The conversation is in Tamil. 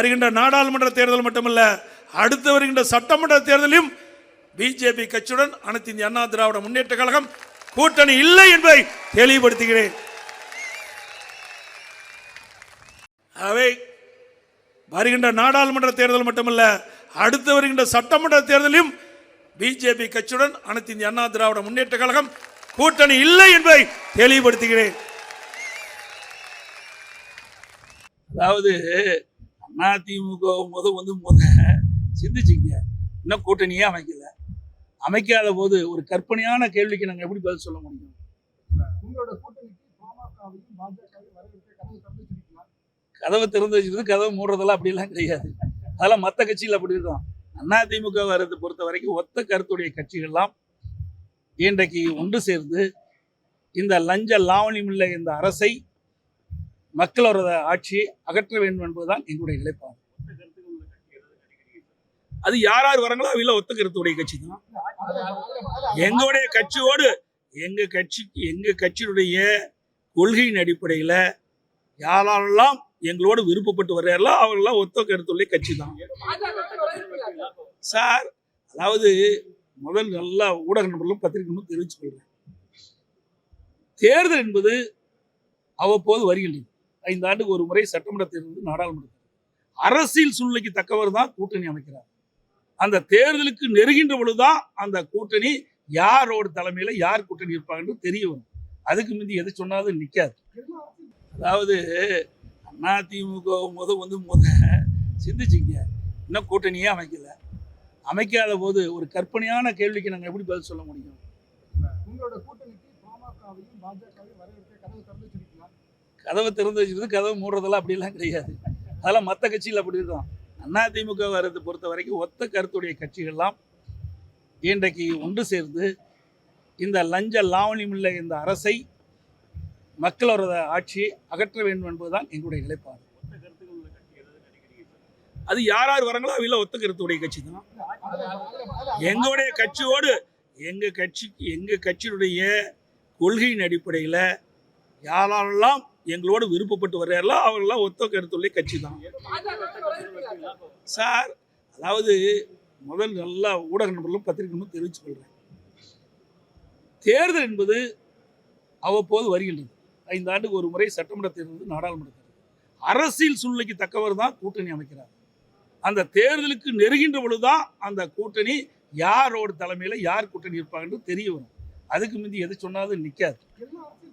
வருகின்ற நாடாளுமன்ற தேர்தல் மட்டுமல்ல அடுத்து வருகின்ற சட்டமன்ற தேர்தலிலும் பிஜேபி கட்சியுடன் அனைத்து இந்திய அண்ணா திராவிட முன்னேற்ற கழகம் கூட்டணி இல்லை என்பதை தெளிவுபடுத்துகிறேன். அவை வருகின்ற நாடாளுமன்ற தேர்தல் மட்டுமல்ல அடுத்து வருகின்ற சட்டமன்ற தேர்தலிலும் பிஜேபி கட்சியுடன் அனைத்து இந்திய அண்ணா திராவிட முன்னேற்ற கழகம் கூட்டணி இல்லை என்பதை தெளிவுபடுத்துகிறேன். அதாவது அதிமுக முத வந்து முத சிந்திச்சிங்க. இன்னும் கூட்டணியே அமைக்கல. அமைக்காத போது ஒரு கற்பனையான கேள்விக்கு நாங்கள் எப்படி பதில் சொல்ல முடியும்? உங்களோட கூட்டணிக்கு பாமகவையும் பாஜகவையும் வரவேற்க கதவு திறந்து வச்சிருக்கீங்களா? கதவை திறந்து வச்சுக்கிறது கதவை மூடுறதெல்லாம் அப்படிலாம் கிடையாது. அதெல்லாம் மற்ற கட்சியில் அப்படி இருக்கும் அதிமுக வரதை பொறுத்த வரைக்கும் ஒத்த கருத்துடைய கட்சிகள்லாம் இன்றைக்கு ஒன்று சேர்ந்து இந்த லஞ்ச லாவணியுள்ள இந்த அரசை மக்களோட ஆட்சியை அகற்ற வேண்டும் என்பதுதான் எங்களுடைய நிலைப்பாடு. அது யார் யார் வராங்களோ அவையில் ஒத்த கருத்துடைய கட்சி தான். எங்களுடைய கட்சியோடு எங்க கட்சிக்கு எங்க கட்சியினுடைய கொள்கையின் அடிப்படையில் யாரெல்லாம் எங்களோடு விருப்பப்பட்டு வர்றாரோ அவர்கள்லாம் ஒத்த கருத்துள்ள கட்சி தான். சார் அதாவது முதல் நல்லா ஊடக நண்பர்களும் பத்திரிகைகளும் தெரிவிச்சு கொள்கிறேன் தேர்தல் என்பது அவ்வப்போது வருகின்றது. ஐந்து ஆண்டுக்கு ஒரு முறை சட்டமன்ற தேர்தல் நாடாளுமன்ற அரசியல் சூழ்நிலைக்கு தக்கவர் தான் கூட்டணி அமைக்கிறார். அந்த தேர்தலுக்கு நெருங்கின்ற பொழுதுதான் அந்த கூட்டணி யாரோட தலைமையில யார் கூட்டணி இருப்பாங்கன்னு தெரிய வரும். அதுக்கு முந்தி எது சொன்னாலும் நிற்காது அதாவது அதிமுக முத வந்து முத சிந்திச்சிங்க. இன்னும் கூட்டணியே அமைக்கல. அமைக்காத போது ஒரு கற்பனையான கேள்விக்கு நாங்கள் எப்படி பதில் சொல்ல முடியும்? உங்களோட கூட்டணிக்கு பாமகவையும் பாஜகவையும் வரவேற்க கதவு திறந்து கதவை திறந்து வச்சுக்கிறது கதவை மூடுறதெல்லாம் அப்படிலாம் கிடையாது. அதெல்லாம் மற்ற கட்சியில் அப்படி இருக்கும். அதிமுக வரதை பொறுத்த வரைக்கும் ஒத்த கருத்துடைய கட்சிகள்லாம் இன்றைக்கு ஒன்று சேர்ந்து இந்த லஞ்ச லாவணியமுள்ள இந்த அரசை மக்களோட ஆட்சியை அகற்ற வேண்டும் என்பதுதான் எங்களுடைய நிலைப்பாடு. அது யார் யார் வராங்களோ அவையில் ஒத்த கருத்துடைய கட்சி தான். எங்களுடைய கட்சியோடு எங்கள் கட்சிக்கு எங்கள் கட்சியினுடைய கொள்கையின் அடிப்படையில் யாரெல்லாம் எங்களோடு விருப்பப்பட்டு வர்றாரெல்லாம் அவர்கள்லாம் ஒத்த கருத்துள்ள கட்சி தான். சார் அதாவது முதல் நல்லா ஊடக நண்பர்களும் பத்திரிகைகளும் தெரிவிச்சு கொள்கிறேன் தேர்தல் என்பது அவ்வப்போது வருகின்றது. ஐந்து ஆண்டுக்கு ஒரு முறை சட்டமன்ற தேர்தல் நாடாளுமன்ற தேர்தல் அரசியல் சூழ்நிலைக்கு தக்கவர் தான் கூட்டணி அமைக்கிறார். அந்த தேர்தலுக்கு நெருகின்ற பொழுதுதான் அந்த கூட்டணி யாரோட தலைமையில யார் கூட்டணி இருப்பாங்கன்னு தெரிய வரும். அதுக்கு முந்தி எது சொன்னாலும் நிற்காது